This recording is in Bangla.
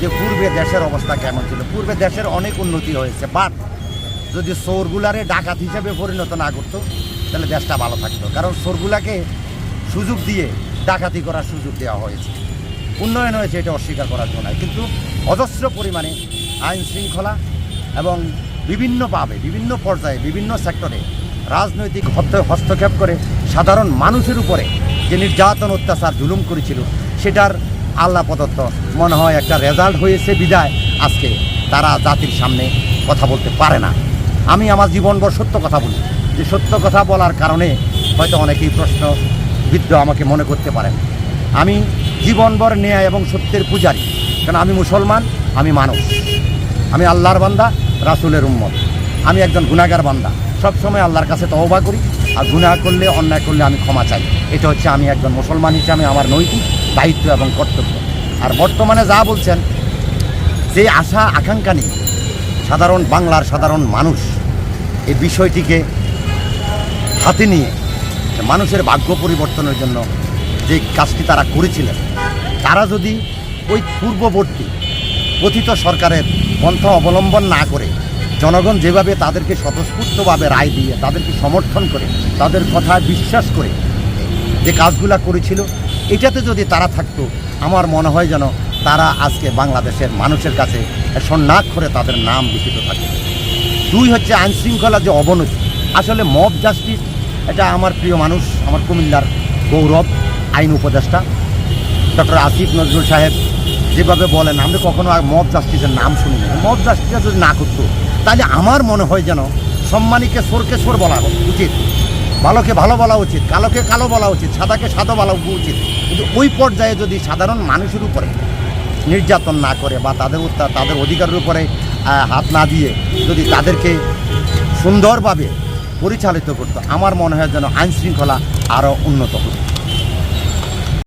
যে পূর্বে দেশের অবস্থা কেমন ছিল? পূর্বে দেশের অনেক উন্নতি হয়েছে বাট যদি সোরগুলারে ডাকাত হিসেবে পরিণত না করতো, তাহলে দেশটা ভালো থাকতো। কারণ সোরগুলাকে সুযোগ দিয়ে ডাকাতি করার সুযোগ দেওয়া হয়েছে। উন্নয়ন হয়েছে, এটা অস্বীকার করার জন্য কিন্তু অজস্র পরিমাণে আইন শৃঙ্খলা এবং বিভিন্নভাবে বিভিন্ন পর্যায়ে, বিভিন্ন সেক্টরে রাজনৈতিক হস্ত- হস্তক্ষেপ করে সাধারণ মানুষের উপরে যে নির্যাতন, অত্যাচার, জুলুম করেছিল, সেটার আল্লাহ প্রদত্ত। মনে হয় একটা রেজাল্ট হয়েছে বিদায়। আজকে তারা জাতির সামনে কথা বলতে পারে না। আমি আমার জীবনভর সত্য কথা বলি। যে সত্য কথা বলার কারণে হয়তো অনেকেই প্রশ্ন বিদ্ধ আমাকে মনে করতে পারেন। আমি জীবনভর ন্যায় এবং সত্যের পূজারী। কারণ আমি মুসলমান? আমি মানুষ। আমি আল্লাহর বান্দা, রাসুলের উম্মত। আমি একজন গুণাগার বান্দা। সবসময় আল্লাহর কাছে তওবা করি। আর গুনাহ করলে, অন্যায় করলে আমি ক্ষমা চাই। এটা হচ্ছে আমি একজন মুসলমান হিসাবে আমার নৈতিক দায়িত্ব এবং কর্তব্য। আর বর্তমানে যা বলছেন, যে আশা, আকাঙ্ক্ষা নেই, সাধারণ বাংলার সাধারণ মানুষ এই বিষয়টিকে হাতে নিয়ে মানুষের ভাগ্য পরিবর্তনের জন্য যে কাজটি তারা করেছিলেন, তারা যদি ওই পূর্ববর্তী কথিত সরকারের পন্থা অবলম্বন না করে, জনগণ যেভাবে তাদেরকে স্বতঃস্ফূর্তভাবে রায় দিয়ে তাদেরকে সমর্থন করে, তাদের কথায় বিশ্বাস করে যে কাজগুলা করেছিল এটাতে যদি তারা থাকতো, আমার মনে হয় যেন তারা আজকে বাংলাদেশের মানুষের কাছে স্বর্ণাক্ষরে তাদের নাম লিখিত থাকে। দুই হচ্ছে আইন শৃঙ্খলা যে অবনতি। আসলে মব জাস্টিস এটা আমার প্রিয় মানুষ, আমার কুমিল্লার গৌরব, আইন উপদেষ্টা, ডক্টর আসিফ নজরুল সাহেব যেভাবে বলেন আমরা কখনো আর মব জাস্টিসের নাম শুনিনি মব জাস্টিস যদি না করতো, তাহলে আমার মনে হয় যেন সম্মানীকে সোরকে সোর বলা উচিত, ভালোকে ভালো বলা উচিত, কালোকে কালো বলা উচিত, সাদাকে সাদা বলা উচিত। কিন্তু ওই পর্যায়ে যদি সাধারণ মানুষের উপরে নির্যাতন না করে বা তাদের তাদের অধিকারের উপরে হাত না দিয়ে যদি তাদেরকে সুন্দরভাবে পরিচালিত করতো, আমার মনে হয় যেন আইনশৃঙ্খলা আরও উন্নত হতো।